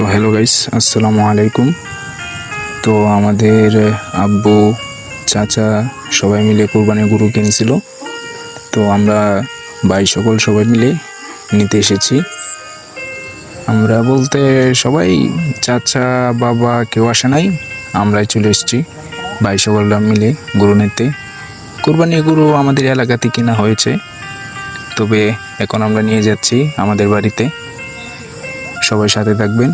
তো hello guys আসসালামু আলাইকুম। তো আমাদের আব্বু, চাচা সবাই মিলে কোরবানির গরু কিনছিল। তো আমরা ভাই সকল সবাই মিলে নিতে এসেছি। আমরা বলতে সবাই চাচা, বাবা কেউ আসে নাই, আমরাই চলে এসেছি। ভাই সকলরা মিলে গরু নিতে। কোরবানির গরু আমাদের এলাকাতে কিনা হয়েছে। তবে এখন আমরা নিয়ে যাচ্ছি আমাদের বাড়িতে। সবাই সাথে থাকবেন।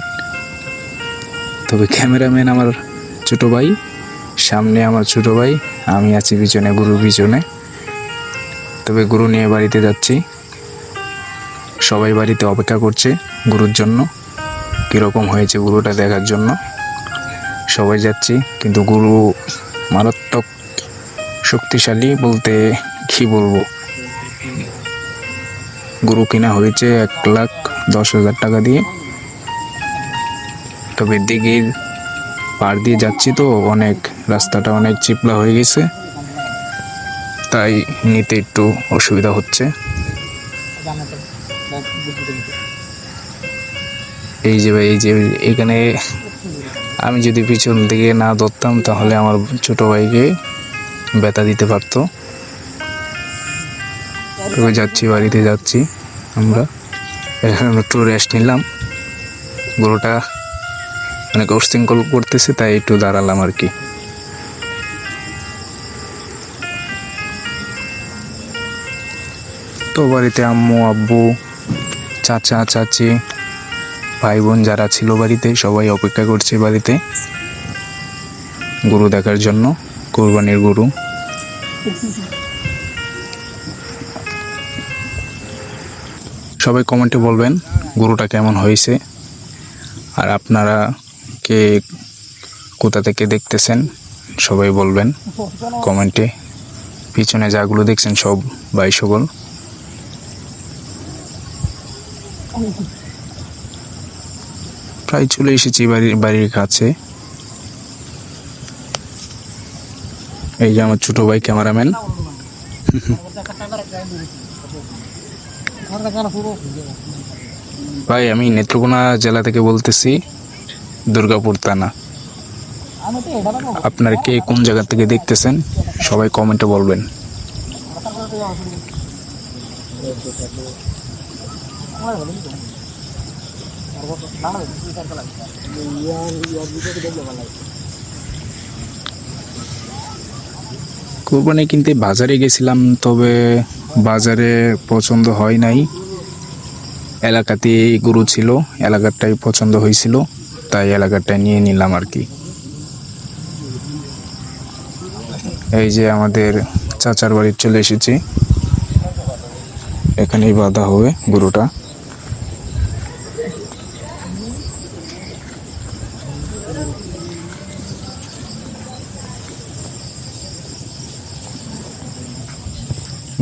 তবে ক্যামেরাম্যান আমার ছোট ভাই, সামনে আমার ছোট ভাই, আমি আছি পিছনে গুরু পিছনে। তবে গুরু নিয়ে বাড়িতে যাচ্ছি। সবাই বাড়িতে অপেক্ষা করছে গুরুর জন্য। কীরকম হয়েছে গুরুটা দেখার জন্য। সবাই যাচ্ছি, কিন্তু গুরু মারাত্মক শক্তিশালী বলতে কি বলব? গরু কিনা হয়েছে এক লাখ দশ হাজার টাকা দিয়ে। তবে দিঘির পার দিয়ে যাচ্ছি তো, অনেক রাস্তাটা অনেক চিপলা হয়ে গেছে। তাই নিতে একটু অসুবিধা হচ্ছে। এই যে ভাই, এই যে এখানে আমি যদি পিছন দিকে না ধরতাম, তাহলে আমার ছোট ভাইকে ব্যথা দিতে পারতো। তবে যাচ্ছি, বাড়িতে যাচ্ছি আমরা। এখন একটু রেস্ট নিলাম। গরুটা অনেক উশৃঙ্খল করতেছে, তাই একটু দাঁড়ালাম আর কি। তো বাড়িতে আম্মু, আব্বু, চাচা, চাচি ভাই বোন যারা ছিল বাড়িতে, সবাই অপেক্ষা করছে বাড়িতে। গরু দেখার জন্য, কোরবানির গরু। সবাই কমেন্টে বলবেন, গরুটা কেমন হয়েছে? আর আপনারা কে কোথা থেকে দেখতেছেন, সবাই বলবেন কমেন্টে। পিছনে যাগুলো দেখছেন সব ভাই সকল। প্রায় চলে এসেছি বাড়ির বাড়ির কাছে। এই যে আমার ছোট ভাই ক্যামেরাম্যান। ভাই, আমি নেত্রকোনা জেলা থেকে বলতেছি। দুর্গাপুর থানা। আপনার কে কোন জায়গা থেকে দেখতেছেন, সবাই কমেন্টে বলবেন। কোরবানি কিনতে বাজারে গেছিলাম, তবে বাজারে পছন্দ হয় নাই। এলাকাতে গরু ছিল, এলাকারটাই পছন্দ হয়েছিল। তাই এলাকাটা নিয়ে নিলাম আর কি। এই যে আমাদের চাচার বাড়ি চলে এসেছি। এখানেই বাঁধা হবে গরুটা।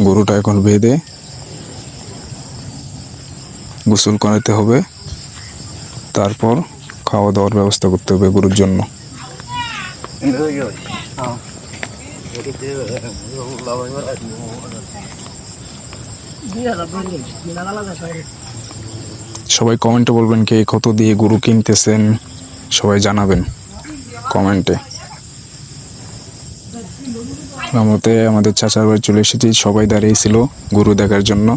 গরুটা এখন বেঁধে গোসল করাতে হবে। তারপর খাওয়া দাওয়ার ব্যবস্থা করতে হবে গরুর জন্য। সবাই কমেন্টে বলবেন কে কত দিয়ে গরু কিনতেছেন, সবাই জানাবেন কমেন্টে আমাদের চাচার বাড়ি চলে এসেছি, সবাই দাঁড়িয়েছিল গরু দেখার জন্য।